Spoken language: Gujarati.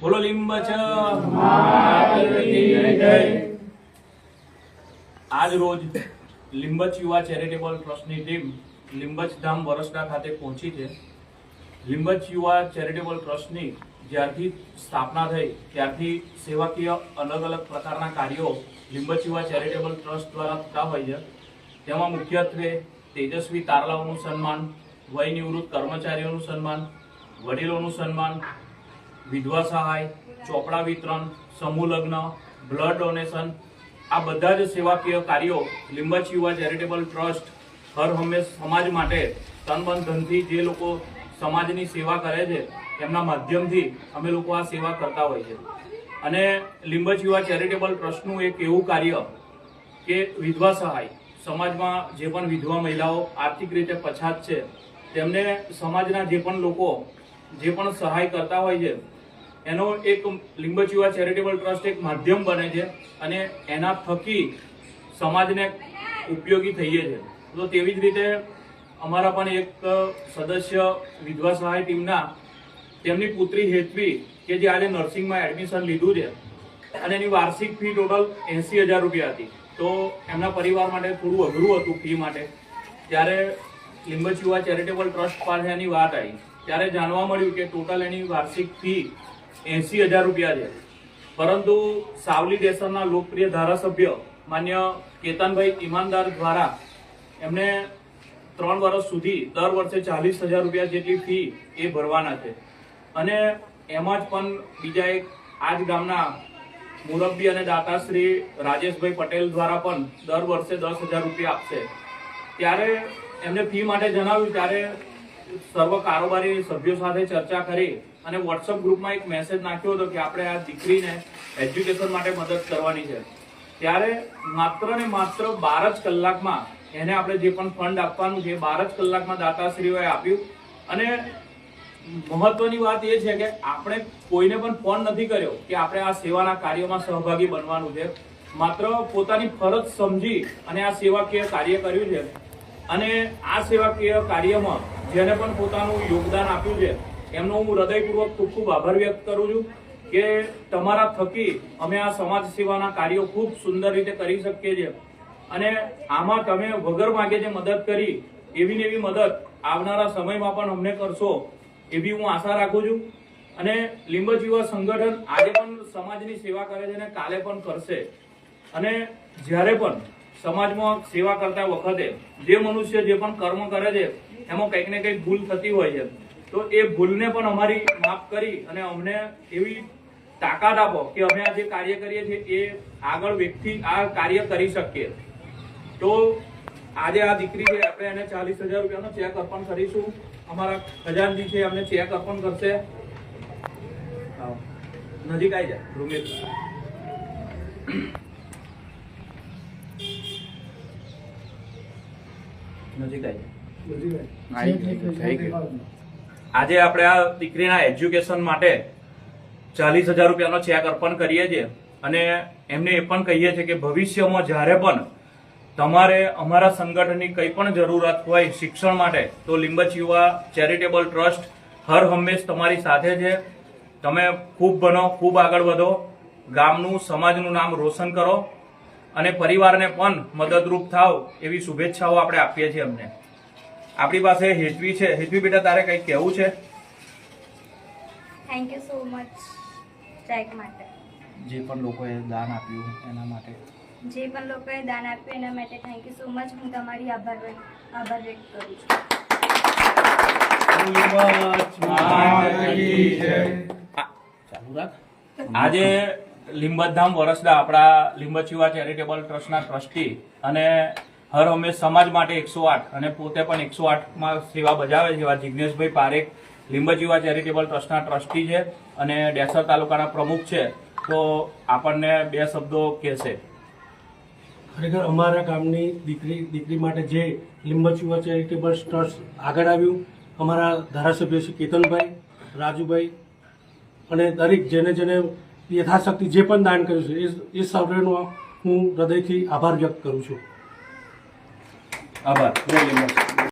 બોલો લીંબચ આજ રોજ લિંબચ યુવા ચેરિટેબલ ટ્રસ્ટની ટીમ લિંબચ ધામ વરસડા ખાતે પહોંચી છે. લિંબચ યુવા ચેરિટેબલ ટ્રસ્ટની જ્યારથી સ્થાપના થઈ, ત્યારથી સેવાકીય અલગ અલગ પ્રકારના કાર્યો લિંબચ યુવા ચેરિટેબલ ટ્રસ્ટ દ્વારા થતા હોય છે. તેમાં મુખ્યત્વે તેજસ્વી તારલાઓનું સન્માન વય નિવૃત્ત કર્મચારીઓનું સન્માન, વડીલોનું સન્માન વિધવા સહાય, ચોપડા વિતરણ, સમૂહ લગ્ન બ્લડ ડોનેશન આ બધા જ સેવાકીય કાર્યો લીંબચ યુવા ચેરિટેબલ ટ્રસ્ટ હર હંમેશ સમાજ માટે તન ધનથી જે લોકો સમાજની સેવા કરે છે, એમના માધ્યમથી અમે લોકો આ સેવા કરતા હોય છે. અને લીંબચ યુવા ચેરિટેબલ ટ્રસ્ટનું એક એવું કાર્ય કે વિધવા સહાય, સમાજમાં જે પણ વિધવા મહિલાઓ આર્થિક રીતે પછાત છે, તેમને સમાજના જે પણ લોકો જે પણ સહાય કરતા હોય છે એનો એક લિંબચ યુવા ચેરિટેબલ ટ્રસ્ટ એક માધ્યમ બને છે અને એના થકી સમાજને ઉપયોગી થઈએ છે. તો તેવી જ રીતે અમારા પણ એક સદસ્ય વિધવા સહાય ટીમના તેમની પુત્રી હેતવી કે જે આજે નર્સિંગમાં એડમિશન લીધું છે અને એની વાર્ષિક ફી ટોટલ એંસી હજાર રૂપિયા હતી. તો એમના પરિવાર માટે થોડું અઘરું હતું ફી માટે. ત્યારે લીંબચ યુવા ચેરિટેબલ ટ્રસ્ટ પાસે એની વાત આવી. ત્યારે જાણવા મળ્યું કે ટોટલ એની વાર્ષિક ફી એંસી હજાર રૂપિયા છે. પરંતુ સાવલી દેસરના લોકપ્રિય ધારાસભ્ય માન્ય કેતનભાઈ ઈમાનદાર દ્વારા એમને ત્રણ વર્ષ સુધી દર વર્ષે ચાલીસ હજાર રૂપિયા જેટલી ફી એ ભરવાના છે. અને એમાં જ પણ બીજા એક આ જ ગામના મુરબ્બી અને દાતાશ્રી રાજેશભાઈ પટેલ દ્વારા પણ દર વર્ષે દસ હજાર રૂપિયા આપશે. ત્યારે એમને ફી માટે જણાવ્યું, ત્યારે સર્વ કારોબારી સભ્યો સાથે ચર્ચા કરી અને વોટ્સઅપ ગ્રુપમાં એક મેસેજ નાખ્યો હતો કે આપણે આ દીકરીને એજ્યુકેશન માટે મદદ કરવાની છે. ત્યારે માત્ર ને માત્ર બાર જ કલાકમાં એને આપણે જે પણ ફંડ આપવાનું છે બાર જ કલાકમાં દાતાશ્રીઓએ આપ્યું. અને મહત્વની વાત એ છે કે આપણે કોઈને પણ ફોન નથી કર્યો કે આપણે આ સેવાના કાર્યમાં સહભાગી બનવાનું છે. માત્ર પોતાની ફરજ સમજી અને આ સેવાકીય કાર્ય કર્યું છે. અને આ સેવાકીય કાર્યમાં જેને પણ પોતાનું યોગદાન આપ્યું છે એમનો હું હૃદયપૂર્વક ખૂબ ખૂબ આભાર વ્યક્ત કરું છું કે તમારા થકી અમે આ સમાજ સેવાના કાર્યો ખૂબ સુંદર રીતે કરી શકીએ છીએ. અને આમાં તમે વગર માગે જે મદદ કરી, એવી ને એવી મદદ આવનારા સમયમાં પણ અમને કરશો, એવી હું આશા રાખું છું. અને લીંબચ યુવા સંગઠન આજે પણ સમાજની સેવા કરે છે અને કાલે પણ કરશે. અને જ્યારે પણ સમાજમાં સેવા કરતા વખતે જે મનુષ્ય જે પણ કર્મ કરે છે, એમાં કંઈક ને કંઈક ભૂલ થતી હોય છે. તો એ ભૂલને પણ અમારી માફ કરી અને અમને એવી તાકાત આપો કે અમે આ જે કાર્ય કરીએ છીએ એ આગળ વ્યક્તિ આ કાર્ય કરી શકીએ. તો આજે આ દીકરી છે આપણે એને ચાલીસ હજાર રૂપિયાનો ચેક અર્પણ કરીશું. અમારા ખજાનજી છે અમને ચેક અર્પણ કરશે. નજીક આવી જાય રૂમેશ નજીક આવી જાય આજે આપણે આ દીકરીના એજ્યુકેશન માટે ચાલીસ હજાર રૂપિયાનો ચેક અર્પણ કરીએ છીએ. અને એમને એ પણ કહીએ છીએ કે ભવિષ્યમાં જ્યારે પણ તમારે અમારા સંગઠનની કંઈ પણ જરૂરત હોય શિક્ષણ માટે, તો લીંબચ યુવા ચેરિટેબલ ટ્રસ્ટ હર હંમેશ તમારી સાથે છે. તમે ખૂબ બનો, ખૂબ આગળ વધો, ગામનું, સમાજનું નામ રોશન કરો અને પરિવારને પણ મદદરૂપ થાવ એવી શુભેચ્છાઓ આપણે આપીએ છીએ અમને આપણી પાસે હેતવી છે. હેતવી બેટા તારે કંઈક કહેવું છે? Thank you so much track માટે. જે પણ લોકોએ દાન આપ્યું એના માટે. જે પણ લોકોએ દાન આપ્યું એના માટે થેન્ક યુ સો મચ હું તમારી આભાર આભાર વ્યક્ત કરું છું. ચાલુ રાખ. આજે લીંબતધામ વરસદા આપણા લીંબચ યુવા ચેરિટેબલ ટ્રસ્ટના ટ્રસ્ટી અને હર હંમેશ સમાજ માટે એકસો આઠ અને પોતે પણ એકસો આઠમાં સેવા બજાવે છે એવા જિજ્ઞેશભાઈ પારેખ, લીંબજીવા ચેરિટેબલ ટ્રસ્ટના ટ્રસ્ટી છે અને ડેસર તાલુકાના પ્રમુખ છે. તો આપણને બે શબ્દો કહેશે. ખરેખર અમારા ગામની દીકરી દીકરી માટે જે લીંબચ યુવા ચેરિટેબલ ટ્રસ્ટ આગળ આવ્યું, અમારા ધારાસભ્ય શ્રી કેતનભાઈ, રાજુભાઈ અને દરેક જેને જેને યથાશક્તિ જે પણ દાન કર્યું છે, એ એ સર્વેનો હું હૃદયથી આભાર વ્યક્ત કરું છું. આભાર જય લીંબચ